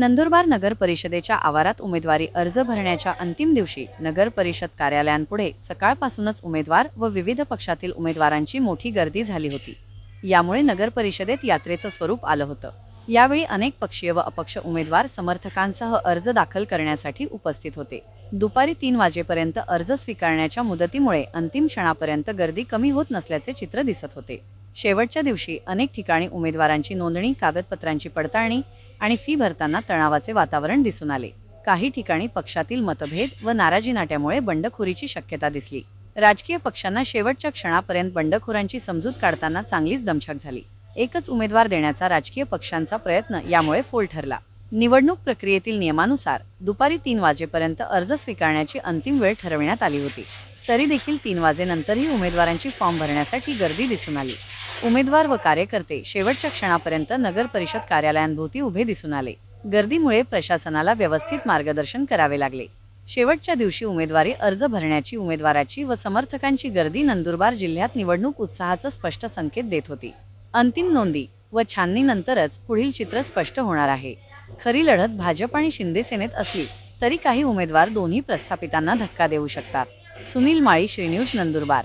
नंदुरबार नगर परिषदेच्या आवारात उमेदवारी अर्ज भरण्याच्या अंतिम दिवशी नगर परिषद कार्यालयांपुढे सकाळपासूनच उमेदवार व विविध पक्षातील उमेदवारांची मोठी गर्दी झाली होती. यामुळे नगर परिषदेत यात्रेचं स्वरूप आलं होतं. यावेळी अनेक पक्षीय व अपक्ष उमेदवार समर्थकांसह अर्ज दाखल करण्यासाठी उपस्थित होते. दुपारी तीन वाजेपर्यंत अर्ज स्वीकारण्याच्या मुदतीमुळे अंतिम क्षणापर्यंत गर्दी कमी होत नसल्याचे चित्र दिसत होते. शेवटच्या दिवशी अनेक ठिकाणी उमेदवारांची नोंदणी कागदपत्रांची पडताळणी आणि फी भरताना तणावाचे वातावरण दिसून आले. काही ठिकाणी पक्षातील मतभेद व नाराजी नाट्यामुळे बंडखोरीची शक्यता दिसली. राजकीय पक्षांना शेवटच्या क्षणापर्यंत बंडखोरांची समजूत काढताना चांगलीच दमछाक झाली. एकच उमेदवार देण्याचा राजकीय पक्षांचा प्रयत्न यामुळे फोल ठरला. निवडणूक प्रक्रियेतील नियमानुसार दुपारी तीन वाजेपर्यंत अर्ज स्वीकारण्याची अंतिम वेळ ठरविण्यात आली होती. तरी देखील तीन वाजेनंतरही उमेदवारांची फॉर्म भरण्यासाठी गर्दी दिसून आली. उमेदवार व कार्यकर्ते शेवटच्या क्षणापर्यंत नगर परिषद कार्यालयांभोवती उभे दिसून आले. गर्दीमुळे प्रशासनाला व्यवस्थित मार्गदर्शन करावे लागले. शेवटच्या दिवशी उमेदवारी अर्ज भरण्याची उमेदवाराची व समर्थकांची गर्दी नंदुरबार जिल्ह्यात निवडणूक उत्साहाचा स्पष्ट संकेत देत होती. अंतिम नोंदी व छाननीनंतरच पुढील चित्र स्पष्ट होणार आहे. खरी लढत भाजप आणि शिंदे सेनेत असली तरी काही उमेदवार दोन्ही प्रस्थापितांना धक्का देऊ शकतात. सुनील माळी श्रीन्यूज नंदुरबार.